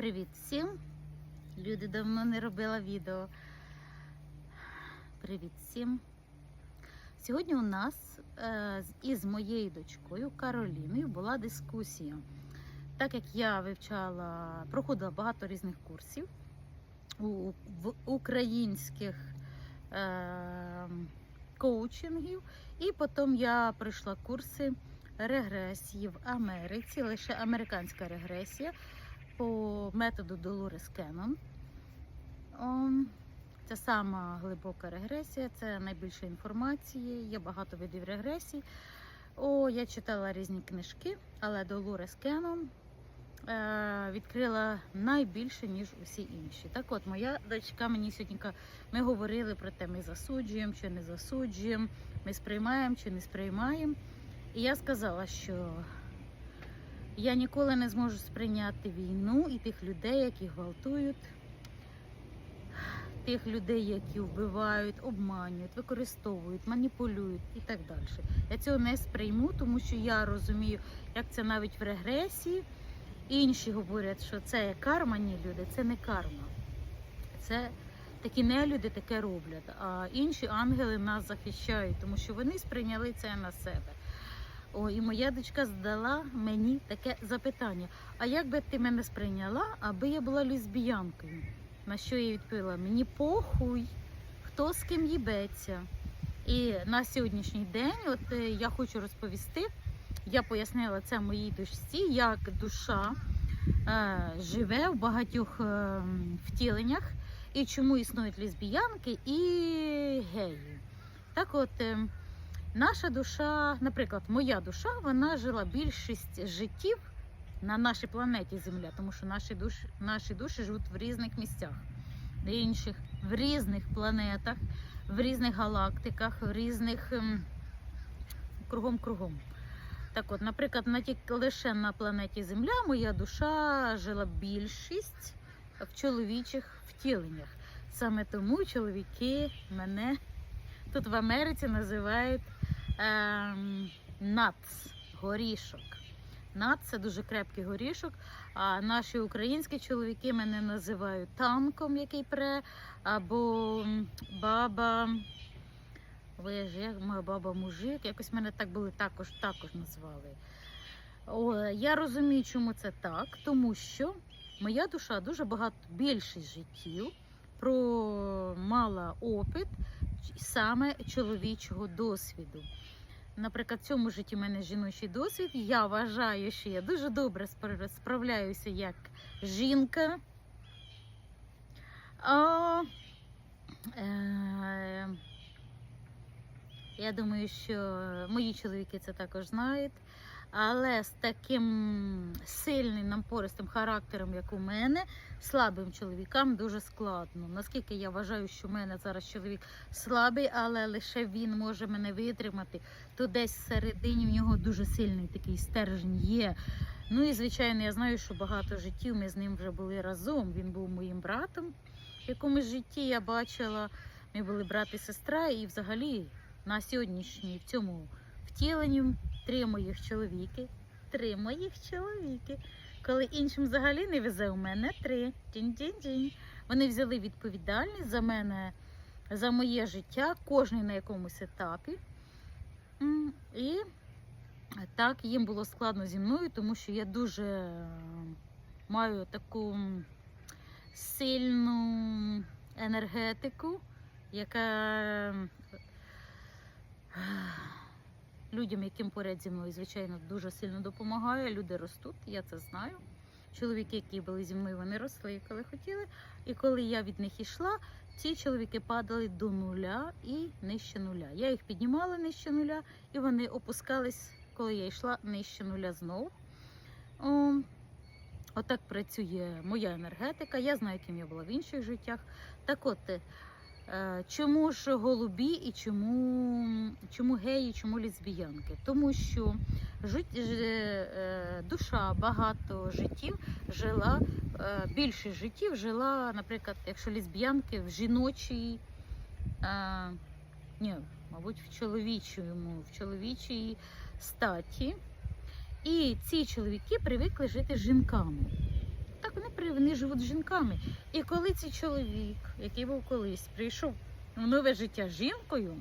Привіт всім! Люди давно не робила відео. Привіт всім! Сьогодні у нас е, із моєю дочкою Кароліною була дискусія. Так як я вивчала, проходила багато різних курсів в українських е, коучингів, і потім я пройшла курси регресії в Америці, лише американська регресія по методу Долорес Кеннон. Це сама глибока регресія, це найбільше інформації, є багато видів регресій. О, я читала різні книжки, але Долорес Кеннон е, відкрила найбільше, ніж усі інші. Так от, моя дочка мені сьогодні ми говорили про те, ми засуджуємо чи не засуджуємо, ми сприймаємо чи не сприймаємо. І я сказала, що я ніколи не зможу сприйняти війну і тих людей, які гвалтують, тих людей, які вбивають, обманюють, використовують, маніпулюють і так далі. Я цього не сприйму, тому що я розумію, як це навіть в регресії. Інші говорять, що це карма, ні, люди, це не карма. Це такі нелюди таке роблять. А інші ангели нас захищають, тому що вони сприйняли це на себе. О, і моя дочка задала мені таке запитання: а як би ти мене сприйняла, аби я була лесбіянкою? На що я відповіла: мені похуй, хто з ким їбеться. І на сьогоднішній день, от е, я хочу розповісти, я пояснила це моїй дочці, як душа е, живе в багатьох е, втіленнях і чому існують лесбіянки і геї. Так от. е, Наша душа, наприклад, моя душа, вона жила більшість життів на нашій планеті Земля, тому що наші душі, наші душі живуть в різних місцях, інших, в різних планетах, в різних галактиках, в різних ем, кругом-кругом. Так от, наприклад, на тільки лише на планеті Земля моя душа жила більшість в чоловічих втіленнях. Саме тому чоловіки мене тут в Америці називають ем, нац, горішок. Нац це дуже крепкий горішок. А наші українські чоловіки мене називають танком, який пре, або баба. Ви ж як моя баба мужик, якось мене так були також, також назвали. О, я розумію, чому це так, тому що моя душа дуже багато більше життів про мала опит саме чоловічого досвіду. Наприклад, в цьому житті в мене жіночий досвід. Я вважаю, що я дуже добре справляюся як жінка. А, е, я думаю, що мої чоловіки це також знають. Але з таким сильним напористим характером, як у мене, слабим чоловікам дуже складно. Наскільки я вважаю, що в мене зараз чоловік слабий, але лише він може мене витримати, то десь всередині в нього дуже сильний такий стержень є. Ну і звичайно, я знаю, що багато життів ми з ним вже були разом. Він був моїм братом. В якомусь житті я бачила, ми були брат і сестра, і взагалі на сьогоднішній в цьому втіленні три моїх чоловіки. Три моїх чоловіки. Коли іншим взагалі не везе, у мене три. Тінь-тінь-тінь. Вони взяли відповідальність за мене, за моє життя, кожен на якомусь етапі. І так їм було складно зі мною, тому що я дуже маю таку сильну енергетику, яка людям, яким поряд зі мною, звичайно, дуже сильно допомагає. Люди ростуть, я це знаю. Чоловіки, які були зі мною, вони росли, коли хотіли. І коли я від них йшла, ці чоловіки падали до нуля і нижче нуля. Я їх піднімала нижче нуля, і вони опускались, коли я йшла нижче нуля знову. О, отак працює моя енергетика. Я знаю, ким я була в інших життях. Так от, е, чому ж голубі і чому, чому геї, чому лесбіянки? Тому що жит, е, душа багато життів жила, е, більше життів жила, наприклад, якщо лесбіянки в жіночій, е, ні, мабуть, в чоловічому, в чоловічій статі. І ці чоловіки привикли жити жінками. Так вони живуть з жінками. І коли цей чоловік, який був колись, прийшов в нове життя з жінкою,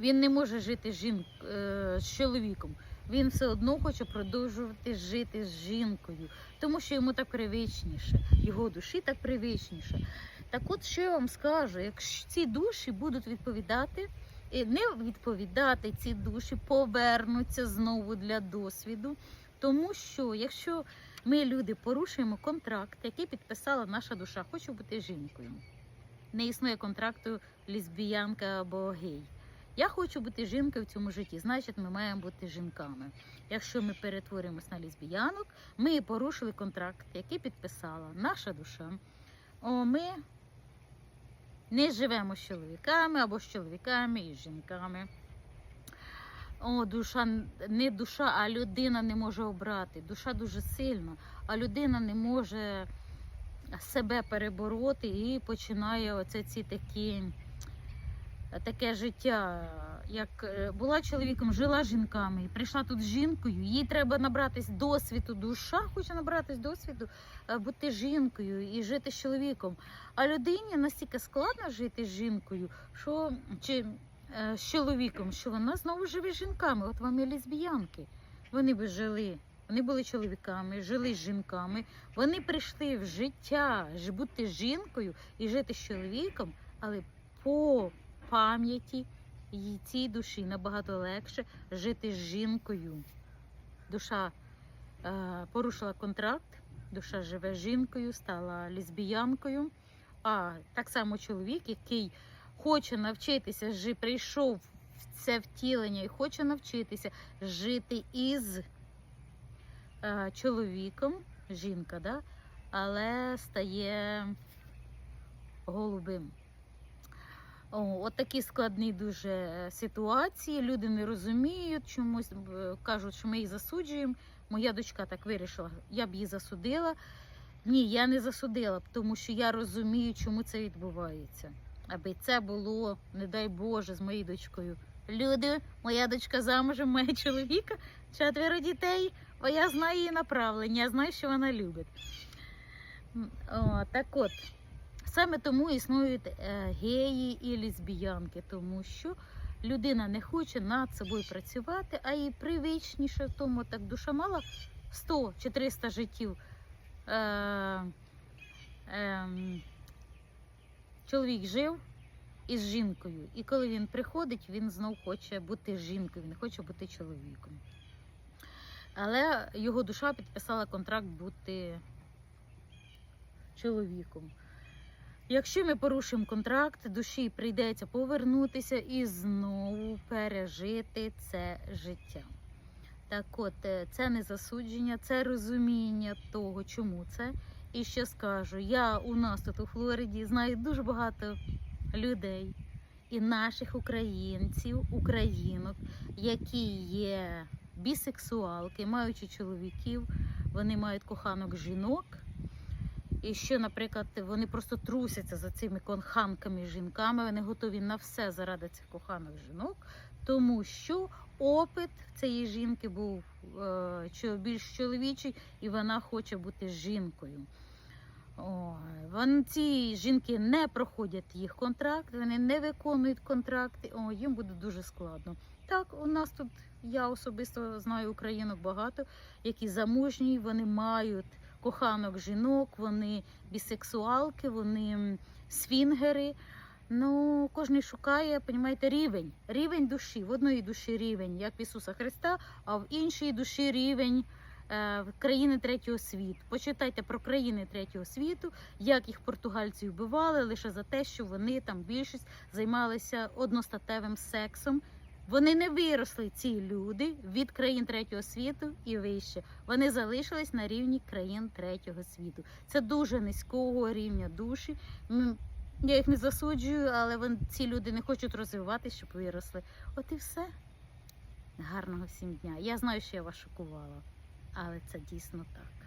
він не може жити з, жін... е, з чоловіком. Він все одно хоче продовжувати жити з жінкою, тому що йому так привичніше, його душі так привичніше. Так от що я вам скажу, якщо ці душі будуть відповідати, і не відповідати ці душі, повернуться знову для досвіду. Тому що якщо ми, люди, порушуємо контракт, який підписала наша душа, хочу бути жінкою. Не існує контракту лесбіянка або гей. Я хочу бути жінкою в цьому житті, значить, ми маємо бути жінками. Якщо ми перетворимось на лесбіянок, ми порушили контракт, який підписала наша душа. О, ми не живемо з чоловіками або з чоловіками і з жінками. О, душа не душа, а людина не може обрати. Душа дуже сильна, а людина не може себе перебороти і починає оце ці такі таке життя. Як е, була чоловіком, жила жінками і прийшла тут з жінкою. Їй треба набратись досвіду. Душа хоче набратись досвіду, е, бути жінкою і жити з чоловіком. А людині настільки складно жити з жінкою, що чи з чоловіком, що вона знову живе з жінками. От вам і лесбіянки. Вони би жили. Вони були чоловіками, жили з жінками. Вони прийшли в життя бути жінкою і жити з чоловіком, але по пам'яті цій душі набагато легше жити з жінкою. Душа е, порушила контракт, душа живе з жінкою, стала лесбіянкою. А так само чоловік, який хоче навчитися, жи- прийшов в це втілення і хоче навчитися жити із е, чоловіком, жінка, да? але стає голубим. О, от такі складні дуже ситуації. Люди не розуміють, чомусь кажуть, що ми їх засуджуємо. Моя дочка так вирішила, я б її засудила. Ні, я не засудила, тому що я розумію, чому це відбувається. Аби це було, не дай Боже, з моєю дочкою. Люди, моя дочка замужем, має чоловіка, четверо дітей, бо я знаю її направлення, я знаю, що вона любить. О, так от. Саме тому існують е, геї і лесбіянки, тому що людина не хоче над собою працювати, а їй привичніше тому, так душа мала 100 чи 300 життів. Е, ем, чоловік жив із жінкою, і коли він приходить, він знов хоче бути жінкою, він хоче бути чоловіком. Але його душа підписала контракт бути чоловіком. Якщо ми порушимо контракт, душі прийдеться повернутися і знову пережити це життя. Так от, е, це не засудження, це розуміння того, чому це. І ще скажу, я у нас тут у Флориді знаю дуже багато людей і наших українців, українок, які є бісексуалки, маючи чоловіків, вони мають коханок жінок. І що, наприклад, вони просто трусяться за цими коханками жінками, вони готові на все заради цих коханих жінок, тому що опит цієї жінки був е, більш чоловічий, і вона хоче бути жінкою. Ой, вон, ці жінки не проходять їх контракт, вони не виконують контракти, о, їм буде дуже складно. Так, у нас тут я особисто знаю українок багато, які замужні, вони мають коханок жінок, вони бісексуалки, вони свінгери. Ну, кожен шукає, понімаєте, рівень, рівень душі. В одної душі рівень, як в Ісуса Христа, а в іншій душі рівень е, країни третього світу. Почитайте про країни третього світу, як їх португальці вбивали лише за те, що вони там більшість займалися одностатевим сексом. Вони не виросли, ці люди, від країн третього світу і вище. Вони залишились на рівні країн третього світу. Це дуже низького рівня душі. Я їх не засуджую, але вон, ці люди не хочуть розвиватися, щоб виросли. От і все. Гарного всім дня. Я знаю, що я вас шокувала, але це дійсно так.